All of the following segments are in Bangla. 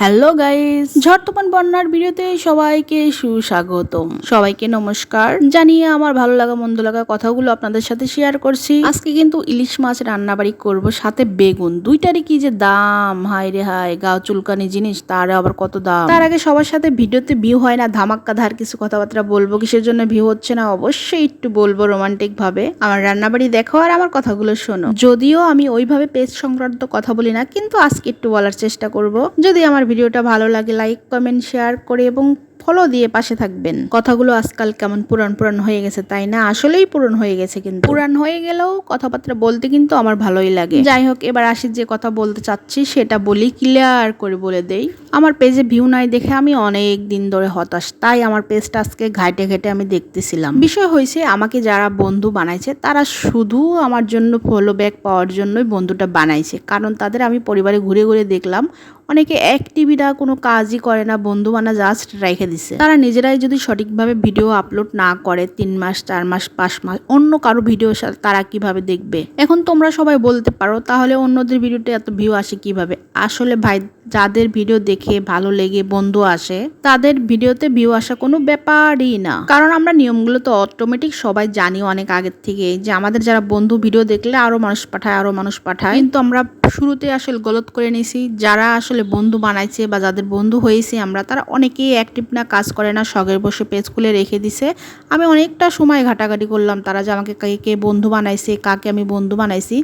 হ্যালো গাইস ঝড় বন্যার ভিডিওতে সবাইকে সুস্বাগতম। সবাইকে নমস্কার। জানিয়ে আমার ভালো লাগা, মন্দ লাগা কথাগুলো আপনাদের সাথে শেয়ার করছি। আজকে কিন্তু ইলিশ মাছ রান্নাবাড়ি করব সাথে বেগুন। দুইটারই কি যে দাম? হাই রে হাই গাও চুলকানি জিনিস, তার আবার কত দাম? তার আগে সবার সাথে ভিডিওতে ভিউ হয় না, ধামাক্কা ধার কিছু কথাবার্তা বলব, কিসের জন্য ভিউ হচ্ছে না, অবশ্যই একটু বলব রোমান্টিক ভাবে। আমার রান্নাবাড়ি দেখো আর আমার কথাগুলো শোনো। যদিও আমি ওইভাবে পেজ সংক্রান্ত কথা বলি না, কিন্তু আজকে একটু বলার চেষ্টা করব। যদি আমার ভিডিওটা ভালো লাগে লাইক কমেন্ট শেয়ার করে এবং ফলো দিয়ে পাশে থাকবেন। কথাগুলো আজকাল কেমন পুরান পুরান হয়ে গেছে, তাই না? আসলেই পুরান হয়ে গেছে কিন্তু। পুরান হয়ে গেলেও কথাবার্তা বলতে কিন্তু আমার ভালোই লাগে। যাই হোক, এবার আসি যে কথা বলতে চাচ্ছি, সেটা বলি ক্লিয়ার করে বলে দেই। আমার পেজে ভিউ নাই দেখে আমি অনেক দিন ধরে হতাশ, তাই আমার পেজটা আজকে ঘাইটে ঘেটে আমি দেখতেছিলাম। বিষয় হয়েছে আমাকে যারা বন্ধু বানাইছে, তারা শুধু আমার জন্য ফলো ব্যাক পাওয়ার জন্যই বন্ধুটা বানাইছে। কারণ তাদের আমি পরিবারে ঘুরে ঘুরে দেখলাম, অনেকে অ্যাক্টিভিটা কোনো কাজই করে না, বন্ধু বানা জাস্ট রেখে দিছে। তারা নিজেরাই যদি সঠিকভাবে ভিডিও আপলোড না করে, তিন মাস, চার মাস, পাঁচ মাস, অন্য কারও ভিডিও তারা কীভাবে দেখবে? এখন তোমরা সবাই বলতে পারো, তাহলে অন্যদের ভিডিওতে এত ভিউ আসে কীভাবে? আসলে ভাই যাদের ভিডিও দেখে ভালো লেগে বন্ধু আসে, তাদের ভিডিওতে ভিউ আসা কোনো ব্যাপারই না। কারণ আমরা নিয়মগুলো তো অটোমেটিক সবাই জানি অনেক আগের থেকে, যে আমাদের যারা বন্ধু ভিডিও দেখলে আরও মানুষ পাঠায়, আরও মানুষ পাঠায়। কিন্তু আমরা শুরুতে আসলে গলত করে নিছি যারা আসলে বন্ধু বানাইছে বা যাদের বন্ধু হয়েছে আমরা, তারা অনেকেই অ্যাক্টিভ না, কাজ করে না, শখের বসে পেজ খুলে রেখে দিছে। আমি অনেকটা সময় ঘাটাঘাটি করলাম তারা যে আমাকে কে কে বন্ধু বানাইছে, কাকে আমি বন্ধু বানাইছি।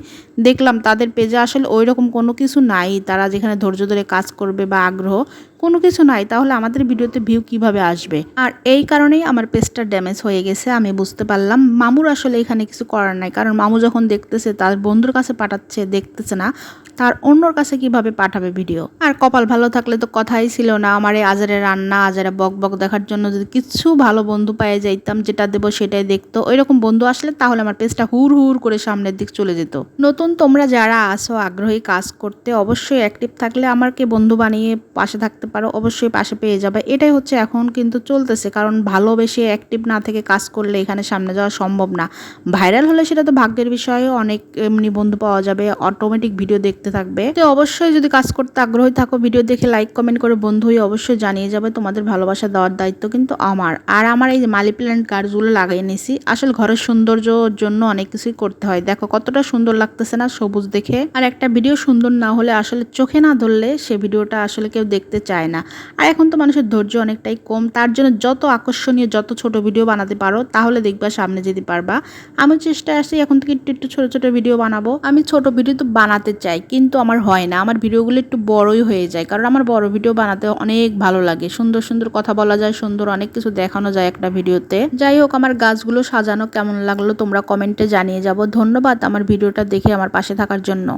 দেখলাম তাদের পেজে আসলে ওই রকম কোনো কিছু নাই, তারা যেখানে ধৈর্য ধরে কাজ করবে বা আগ্রহ কোনো কিছু নাই, তাহলে আমাদের ভিডিওতে ভিউ কীভাবে আসবে? আর এই কারণেই আমার পেজটা ড্যামেজ হয়ে গেছে, আমি বুঝতে পারলাম। মামুর আসলে এখানে কিছু করার নাই, কারণ মামু যখন দেখতেছে, তার বন্ধুর কাছে পাঠাচ্ছে, দেখতেছে না, তার অন্যর কাছে কীভাবে পাঠাবে ভিডিও আর কপাল ভালো থাকলে তো কথাই ছিল না, আমার এই আজারে রান্না, আজারে বক বক দেখার জন্য যদি কিছু ভালো বন্ধু পায়ে যাইতাম, যেটা দেবো সেটাই দেখতো। ওই রকম বন্ধু আসলে তাহলে আমার পেজটা হুর হুর করে সামনের দিক চলে যেত। নতুন তোমরা যারা আসো আগ্রহী কাজ করতে অবশ্যই অ্যাক্টিভ থাকলে আমাকে বন্ধু বানিয়ে পাশে থাকতে পারো, অবশ্যই পাশে পেয়ে যাবে। এটাই হচ্ছে এখন কিন্তু চলতেছে, কারণ ভালোবেসে অ্যাক্টিভ না থেকে কাজ করলে এখানে সামনে যাওয়া সম্ভব না। ভাইরাল হলে সেটা তো ভাগ্যের বিষয়ে অনেক এমনি বন্ধু পাওয়া যাবে অটোমেটিক ভিডিও দেখতে থাকবে। তো অবশ্যই যদি কাজ করতে আগ্রহী থাকো ভিডিও দেখে লাইক কমেন্ট করে বন্ধু হয়ে অবশ্যই জানিয়ে যাবে, তোমাদের ভালোবাসা দেওয়ার দায়িত্ব কিন্তু আমার। আর আমার এই মালি প্ল্যান্ট গাছগুলো লাগিয়ে নিয়েছি আসলে ঘরের সৌন্দর্যর জন্য অনেক কিছুই করতে হয়। দেখো কতটা সুন্দর লাগতেছে না সবুজ দেখে। আর একটা ভিডিও সুন্দর না হলে আসলে চোখে না ধরলে সে ভিডিওটা আসলে কেউ দেখতে চায় না। আর এখন তো মানুষের ধৈর্য অনেকটাই কম। তার জন্য যত আকর্ষণীয়, যত ছোট ভিডিও বানাতে পারো, তাহলে দেখবা সামনে যেতে পারবা। আমি চেষ্টায় আসি এখন থেকে একটু একটু ছোট ছোট ভিডিও বানাবো। আমি ছোট ভিডিও তো বানাতে চাই, কিন্তু আমার হয় না। আমার ভিডিওগুলো একটু বড়ই হয়ে যায়, কারণ আমার বড় ভিডিও বানাতে অনেক ভালো লাগে। সুন্দর সুন্দর কথা বলা যায়, সুন্দর অনেক কিছু দেখানো যায় একটা ভিডিওতে। যাই হোক, আমার গাছগুলো সাজানো কেমন লাগল তোমরা কমেন্টে জানিয়ে যাব। ধন্যবাদ আমার ভিডিওটা দেখে আমার পাশে থাকার জন্য।